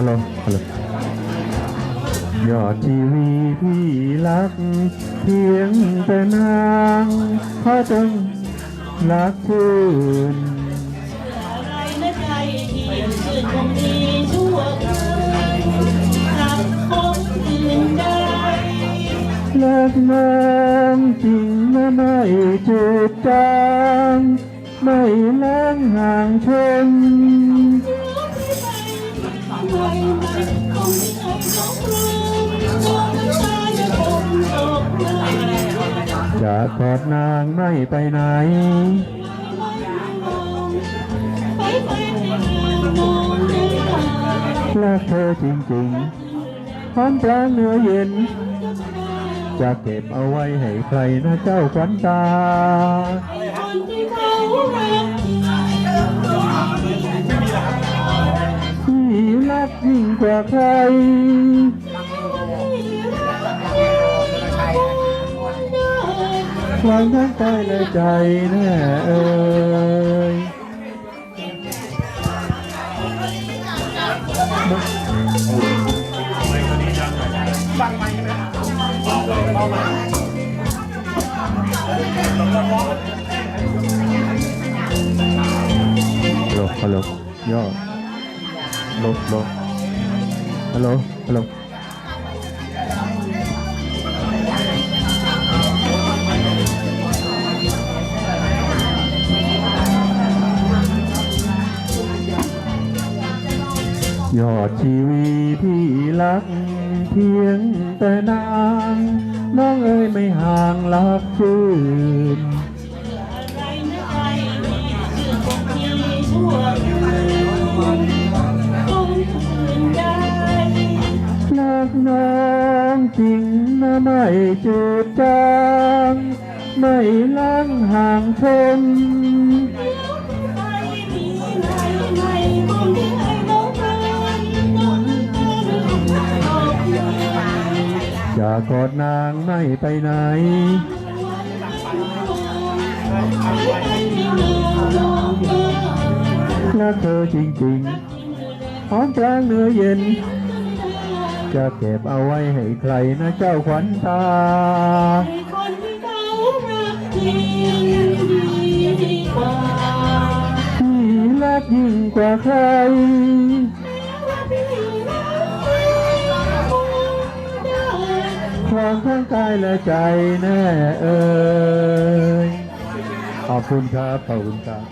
ฮัลโหลฮัลโหลยอดทีวีพี่รักเพียงแต่นางเพราะต้องรักชื่นอะไรนะใจงรักคนอื่นใดรักน้ำจริงนะไม่จืดจางไม่แล้งห่างชน จะกอดนางไม่ไปไหนไปไปให้เธอมองในตารักเธอจริงๆพร้อมปลางเนื้อเย็น จะเก็บเอาไว้ให้ใครนะเจ้าขวัญตา กยิ่งกว่าใคร ความทั้งกายและใจแน่เอ่ยฮัลโหลฮัลโหลย่อ ลบลบฮัลโหลฮัลโหลยอดชีวีพี่รัก เพียงแต่นาง น้องเอ้ยไม่ห่างรักชื่น น้องจริงนะไม่จืดจางไม่ล้างห่างชนไม่มีไม่ไม่คนองกันคนตากเลยจะกอดนางไม่ไปไหนรักเธอจริงๆหอมกลางเนื้อเย็น จะเก็บเอาไว้ให้ใครนะเจ้าขวัญตาคนที่เขารักจริงดีกว่าที่รักยิ่งกว่าใครความทั้งกายและใจแน่เอ่ยขอบคุณครับ ขอบคุณครับ